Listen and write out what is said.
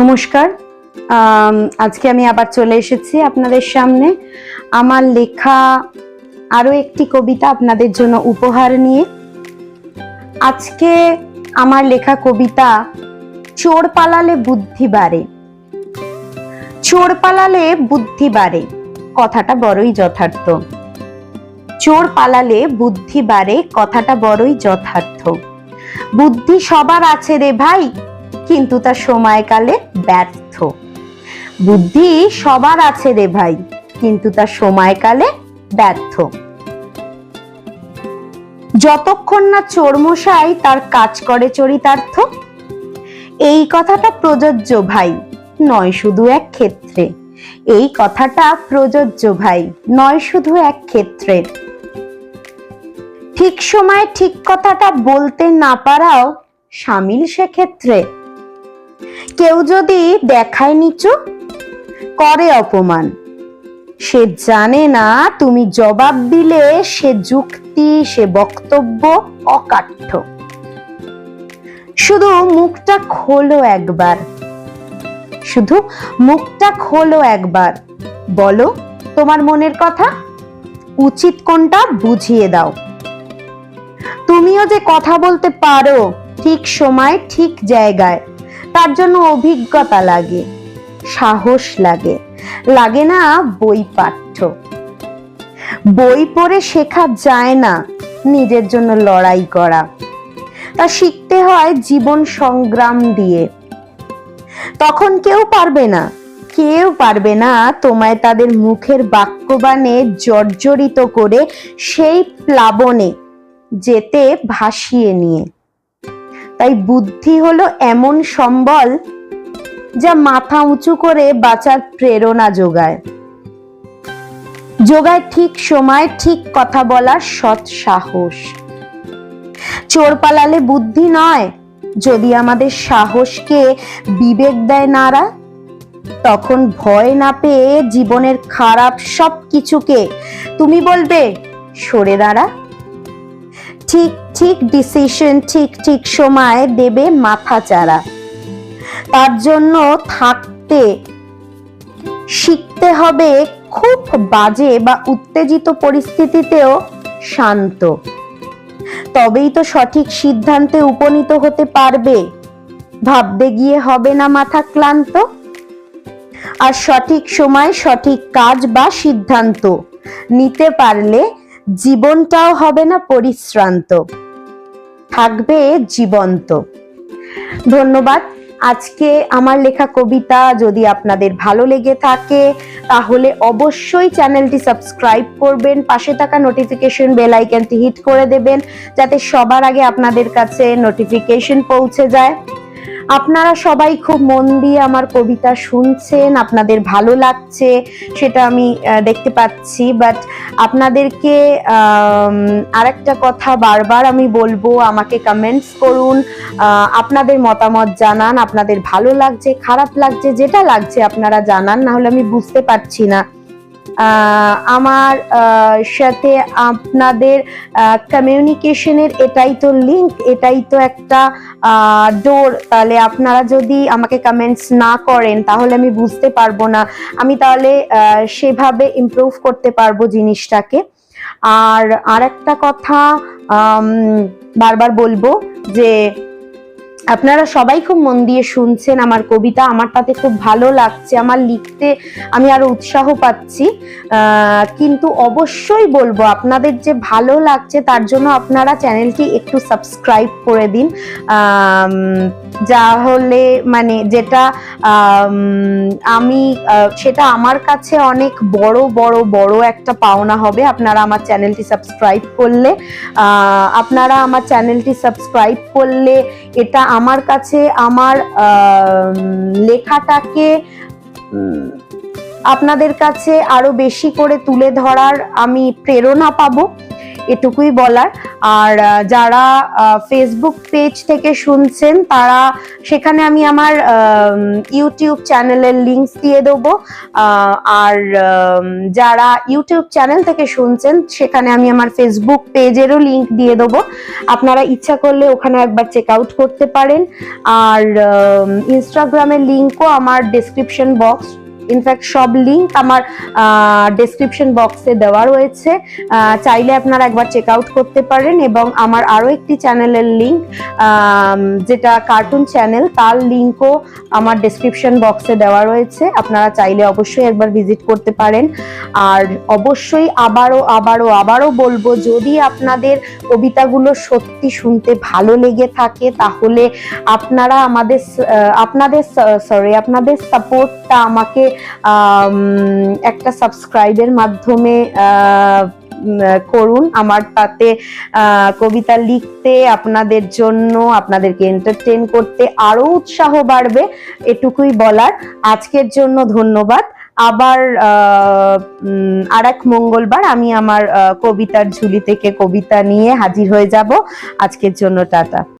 নমস্কার। আজকে আমি আবার চলে এসেছি আপনাদের সামনে। আমার লেখা আরও একটি কবিতা আপনাদের জন্য উপহার নিয়ে। আজকে আমার লেখা কবিতা, চোর পালালে বুদ্ধি বাড়ে। চোর পালালে বুদ্ধি বাড়ে, কথাটা বড়ই যথার্থ। চোর পালালে বুদ্ধি বাড়ে, কথাটা বড়ই যথার্থ। বুদ্ধি সবার আছে রে ভাই কিন্তু তা সময়কালে ব্যর্থ। বুদ্ধি সবার আছে রে ভাই, কিন্তু তা সময়কালে ব্যর্থ। যতক্ষণ না চোরমশাই তার কাজ করে চরিতার্থ, এই কথাটা প্রযোজ্য ভাই, নয় শুধু এক ক্ষেত্রে। এই কথাটা প্রযোজ্য ভাই, নয় শুধু এক ক্ষেত্রে। ঠিক সময়ে ঠিক কথাটা বলতে না পারাও সামিল সেক্ষেত্রে। কেউ যদি দেখায় নিচু, করে অপমান। সে জানে না তুমি জবাব দিলে সে যুক্তি, সে বক্তব্য অকাঠ্য। শুধু মুখটা খোলো একবার। শুধু মুখটা খোলো একবার। বলো তোমার মনের কথা? উচিত কোনটা বুঝিয়ে দাও। তুমিও যে কথা বলতে পারো, ঠিক সময়, ঠিক জায়গায়। তার জন্য অভিজ্ঞতা লাগে, সাহস লাগে লাগে না বই পাঠ্য। বই পড়ে শেখা যায় না নিজের জন্য লড়াই করা। তা শিখতে হয় জীবন সংগ্রাম দিয়ে। তখন কেউ পারবে না, কেউ পারবে না তোমায় তাদের মুখের বাক্যবাণে জর্জরিত করে সেই প্লাবনে যেতে ভাসিয়ে নিয়ে। তাই বুদ্ধি হলো এমন সম্বল যা মাথা উঁচু করে বাঁচার প্রেরণা যোগায়। যোগায় ঠিক সময়, ঠিক কথা বলার সৎ সাহস। চোর পালালে বুদ্ধি নয়, যদি আমাদের সাহসকে বিবেক দেয় নারা, তখন ভয় না পেয়ে জীবনের খারাপ সব কিছুকে তুমি বলবে, সরে দাঁড়া। ঠিক ঠিক ডিসিশন ঠিক ঠিক সময় দেবে মাথা চারা তার জন্য থাকতে, শিখতে হবে খুব বাজে বা উত্তেজিত পরিস্থিতিতেও শান্ত। তবেই তো সঠিক সিদ্ধান্তে উপনীত হতে পারবে। ভাবতে গিয়ে হবে না মাথা ক্লান্ত। আর সঠিক সময়, সঠিক কাজ বা সিদ্ধান্ত নিতে পারলে জীবনটাও হবে না পরিশ্রান্ত। থাকবে জীবন্ত। ধন্যবাদ। আজকে আমার লেখা কবিতা যদি আপনাদের ভালো লেগে থাকে, তাহলে অবশ্যই চ্যানেলটি সাবস্ক্রাইব করবেন, পাশে থাকা নোটিফিকেশন বেল আইকনটি হিট করে দেবেন, যাতে সবার আগে আপনাদের কাছে নোটিফিকেশন পৌঁছে যায়। আপনারা সবাই খুব মন দিয়ে আমার কবিতা শুনছেন, আপনাদের ভালো লাগছে, সেটা আমি দেখতে পাচ্ছি। বাট আপনাদেরকে আর একটা কথা বারবার আমি বলব, আমাকে কমেন্টস করুন আপনাদের মতামত জানান, আপনাদের ভালো লাগছে, খারাপ লাগছে, যেটা লাগছে আপনারা জানান না হলে আমি বুঝতে পারছি না। আমার সাথে আপনাদের কমিউনিকেশনের এটাই তো লিঙ্ক এটাই তো একটা ডোর তাহলে আপনারা যদি আমাকে কমেন্টস না করেন, তাহলে আমি বুঝতে পারব না। আমি তাহলে সেভাবে ইমপ্রুভ করতে পারব জিনিসটাকে। আর আরেকটা কথা বারবার বলব যে আপনারা সবাই খুব মন দিয়ে শুনছেন আমার কবিতা। আমার তাতে খুব ভালো লাগছে, আমার লিখতে আমি আরও উৎসাহ পাচ্ছি। কিন্তু অবশ্যই বলব, আপনাদের যে ভালো লাগছে তার জন্য আপনারা চ্যানেলটি একটু সাবস্ক্রাইব করে দিন। যা হলে মানে যেটা, আমি সেটা আমার কাছে অনেক বড় বড় বড় একটা পাওনা হবে আপনারা আমার চ্যানেলটি সাবস্ক্রাইব করলে। আপনারা আমার চ্যানেলটি সাবস্ক্রাইব করলে এটা আমার কাছে আমার লেখাটাকে আপনাদের কাছে আরও বেশি করে তুলে ধরার আমি প্রেরণা পাবো। এটুকুই বলার। আর যারা ফেসবুক পেজ থেকে শুনছেন, তারা সেখানে আমি আমার ইউটিউব চ্যানেলের লিঙ্কস দিয়ে দেবো। আর যারা ইউটিউব চ্যানেল থেকে শুনছেন, সেখানে আমি আমার ফেসবুক পেজেরও লিংক দিয়ে দেবো। আপনারা ইচ্ছা করলে ওখানে একবার চেক আউট করতে পারেন। আর ইনস্টাগ্রামের লিঙ্কও আমার ডেসক্রিপশন বক্স ইনফ্যাক্ট সব লিঙ্ক আমার ডেসক্রিপশন বক্সে দেওয়া রয়েছে। চাইলে আপনারা একবার চেক আউট করতে পারেন এবং আমার আরও একটি চ্যানেলের লিঙ্ক যেটা কার্টুন চ্যানেল তার লিঙ্কও আমার ডেসক্রিপশন বক্সে দেওয়া রয়েছে। আপনারা চাইলে অবশ্যই একবার ভিজিট করতে পারেন। আর অবশ্যই আবারও আবারও আবারও বলব যদি আপনাদের কবিতাগুলো সত্যি শুনতে ভালো লেগে থাকে তাহলে আপনারা আমাদের আপনাদের সরি আপনাদের সাপোর্টটা আমাকে আম, একটা সাবস্ক্রাইবের মাধ্যমে করুন। আমার তাতে কবিতা লিখতে, আপনাদের জন্য, আপনাদেরকে এন্টারটেন করতে আরও উৎসাহ বাড়বে, এটুকুই বলার। আজকের জন্য ধন্যবাদ। আবার আর এক মঙ্গলবার আমি আমার কবিতার ঝুলি থেকে কবিতা নিয়ে হাজির হয়ে যাব। আজকের জন্য টাটা।